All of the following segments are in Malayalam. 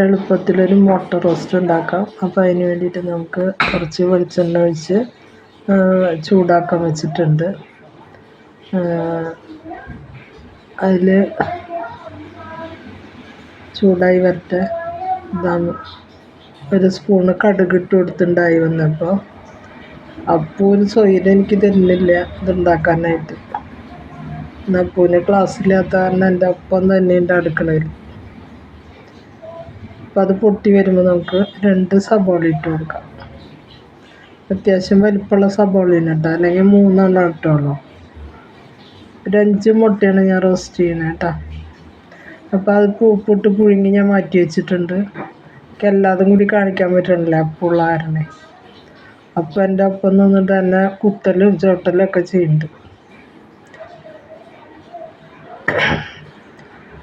എളുപ്പത്തിലൊരു മുട്ട റോസ്റ്റ് ഉണ്ടാക്കാം. അപ്പോൾ അതിന് വേണ്ടിയിട്ട് നമുക്ക് കുറച്ച് വെളിച്ചെണ്ണ ഒഴിച്ച് ചൂടാക്കാൻ വെച്ചിട്ടുണ്ട്. അതിൽ ചൂടായി വരട്ടെ. ഇതാണ് ഒരു സ്പൂണ് കടുക് ഇട്ട് കൊടുത്തിട്ടുണ്ടായി വന്നപ്പോൾ അപ്പോൾ ഒരു സ്വയം എനിക്ക് തരുന്നില്ല ഇതുണ്ടാക്കാനായിട്ട് എന്നാൽ അപ്പൂന് ക്ലാസ്സില്ലാത്ത കാരണം എന്റെ ഒപ്പം തന്നെ ഉണ്ട് അടുക്കളയിൽ. അപ്പം അത് പൊട്ടി വരുമ്പോൾ നമുക്ക് രണ്ട് സബോള ഇട്ട് കൊടുക്കാം. അത്യാവശ്യം വലിപ്പമുള്ള സബോളയാണ് കേട്ടോ അല്ലെങ്കിൽ മൂന്നെണ്ണം ഇട്ടോളൂ. ഒരു അഞ്ച് മുട്ടയാണ് ഞാൻ റോസ്റ്റ് ചെയ്യുന്നത് കേട്ടോ. അപ്പോൾ അത് പൂപ്പിട്ട് പുഴുങ്ങി ഞാൻ മാറ്റി വെച്ചിട്ടുണ്ട്. എനിക്ക് എല്ലാതും കൂടി കാണിക്കാൻ പറ്റണില്ല ആരണേ അപ്പം എന്റെ ഒപ്പം നിന്നിട്ട് തന്നെ കുത്തലും ചോട്ടലും ഒക്കെ ചെയ്യുന്നുണ്ട്.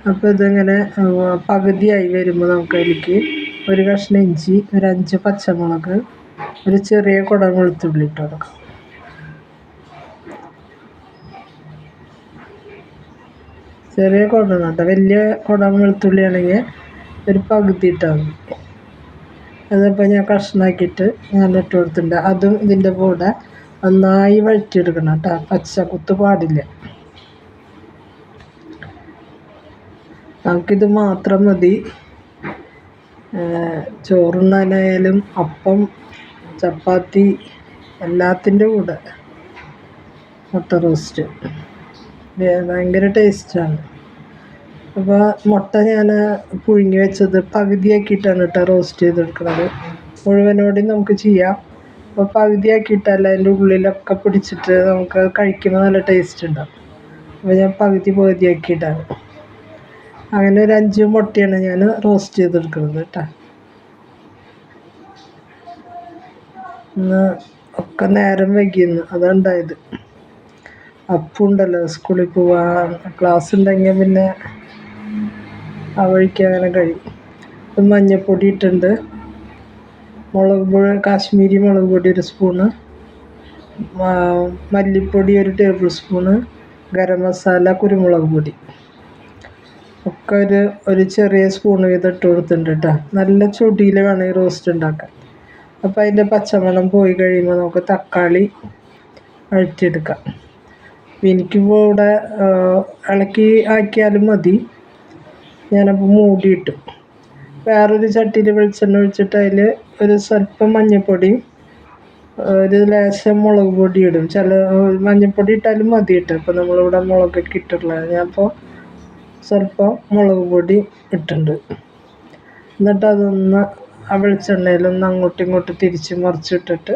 അപ്പോൾ ഇതിങ്ങനെ പകുതിയായി വരുമ്പോൾ നമുക്ക് അതിലേക്ക് ഒരു കഷ്ണം ഇഞ്ചി ഒരു അഞ്ച് പച്ചമുളക് ഒരു ചെറിയ കുടം വെളുത്തുള്ളി ഇട്ട് കൊടുക്കാം. ചെറിയ കുടം കേട്ടോ വലിയ കുടം വെളുത്തുള്ളി ആണെങ്കിൽ ഒരു പകുതി ഇട്ടാൽ മതി. അതിപ്പോൾ ഞാൻ കഷ്ണാക്കിയിട്ട് ഞാൻ ഇട്ട് കൊടുത്തിട്ടുണ്ട്. അതും ഇതിന്റെ കൂടെ നന്നായി വഴറ്റിയെടുക്കണം കേട്ടോ. പച്ച കുത്ത് പാടില്ല. നമുക്കിത് മാത്രം മതി. ചോറുണ്ണാനായാലും അപ്പം ചപ്പാത്തി എല്ലാത്തിന്റെ കൂടെ മുട്ട റോസ്റ്റ്. ഭയങ്കര ടേസ്റ്റാണ്. അപ്പോൾ മുട്ട ഞാൻ പുഴുങ്ങി വെച്ചത് പകുതിയാക്കിയിട്ടാണ് കേട്ടോ റോസ്റ്റ് ചെയ്തെടുക്കുന്നത്. മുഴുവനോടെ നമുക്ക് ചെയ്യാം. അപ്പോൾ പകുതിയാക്കിയിട്ടല്ല അതിന്റെ ഉള്ളിലൊക്കെ പിടിച്ചിട്ട് നമുക്ക് കഴിക്കുമ്പോൾ നല്ല ടേസ്റ്റ് ഉണ്ടാവും. അപ്പോൾ ഞാൻ പകുതി പകുതിയാക്കിയിട്ടാണ്. അങ്ങനെ ഒരു അഞ്ച് മുട്ടയാണ് ഞാൻ റോസ്റ്റ് ചെയ്തെടുക്കുന്നത് കേട്ടോ. ഇന്ന് ഒക്കെ നേരം വൈകിയിരുന്നു അതുണ്ടായത്. അപ്പുണ്ടല്ലോ സ്കൂളിൽ പോവാൻ ക്ലാസ് ഉണ്ടെങ്കിൽ പിന്നെ ആ വഴിക്ക് അങ്ങനെ കഴിയും. മഞ്ഞൾപ്പൊടി ഇട്ടുണ്ട് മുളക് പൊടി കാശ്മീരി മുളക് പൊടി ഒരു സ്പൂണ് മല്ലിപ്പൊടി ഒരു ടേബിൾ സ്പൂണ് ഗരം മസാല കുരുമുളക് പൊടി. ഒക്കെ ഒരു ഒരു ചെറിയ സ്പൂൺ വീതം ഇട്ട് കൊടുത്തിട്ടുണ്ട് കേട്ടോ നല്ല ചുടിയിൽ വേണം ഈ റോസ്റ്റ് ഉണ്ടാക്കാൻ. അപ്പോൾ അതിന്റെ പച്ചമണം പോയി കഴിയുമ്പോൾ നമുക്ക് തക്കാളി അഴിച്ചെടുക്കാം എനിക്കിപ്പോൾ ഇവിടെ ഇളക്കി ആക്കിയാലും മതി. ഞാനപ്പോൾ മൂടിയിട്ടു. വേറൊരു ചട്ടിയിൽ വെളിച്ചെണ്ണ ഒഴിച്ചിട്ട് അതിൽ ഒരു സ്വല്പം മഞ്ഞൾപ്പൊടിയും ഒരു ലേശം മുളക് പൊടി ഇടും. ചില മഞ്ഞൾപ്പൊടി ഇട്ടാലും മതി കേട്ടോ ഇപ്പോൾ നമ്മളിവിടെ മുളകൊക്കെ ഇട്ടിട്ടുള്ളത്. ഞാനിപ്പോൾ അപ്പോൾ സ്വല്പം മുളക് പൊടി ഇട്ടിട്ടുണ്ട്. എന്നിട്ട് അതൊന്ന് ആ വെളിച്ചെണ്ണയിലൊന്ന് അങ്ങോട്ടും ഇങ്ങോട്ടും തിരിച്ച് മറിച്ചിട്ടിട്ട്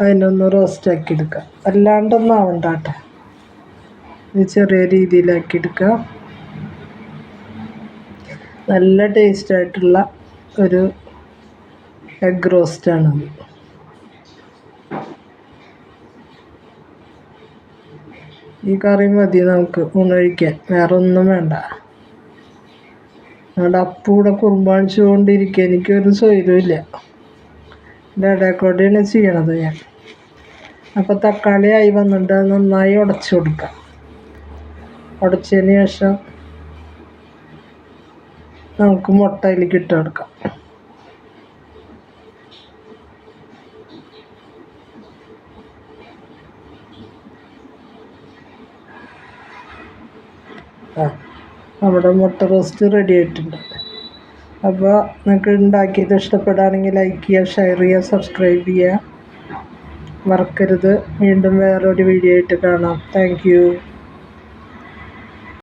അതിനൊന്ന് റോസ്റ്റാക്കി എടുക്കുക. അല്ലാണ്ടൊന്നും ആവണ്ട കേട്ടോ. ചെറിയ രീതിയിലാക്കി എടുക്കുക. നല്ല ടേസ്റ്റായിട്ടുള്ള ഒരു എഗ് റോസ്റ്റാണത് ഈ കറി മതി നമുക്ക് ഊണൊഴിക്കാൻ വേറെ ഒന്നും വേണ്ട. അവിടെ അപ്പൂടെ കുറുമ്പാണിച്ചുകൊണ്ടിരിക്കുക എനിക്കൊരു സ്വൈരമില്ല എന്റെ ഇടയ്ക്കൂടെയാണ് ചെയ്യണത് ഞാൻ. അപ്പോൾ തക്കാളി ആയി വന്നിട്ട് നന്നായി ഉടച്ചു കൊടുക്കാം. ഉടച്ചതിന് ശേഷം നമുക്ക് മുട്ടയിൽ ഇട്ട് ആ നമ്മുടെ മുട്ട റോസ്റ്റ് റെഡി ആയിട്ടുണ്ട്. അപ്പോൾ നിങ്ങൾക്ക് ഉണ്ടാക്കിയത് ഇഷ്ടപ്പെടുകയാണെങ്കിൽ ലൈക്ക് ചെയ്യുക ഷെയർ ചെയ്യുക സബ്സ്ക്രൈബ് ചെയ്യുക. മറക്കരുത്. വീണ്ടും വേറൊരു വീഡിയോ ആയിട്ട് കാണാം. താങ്ക്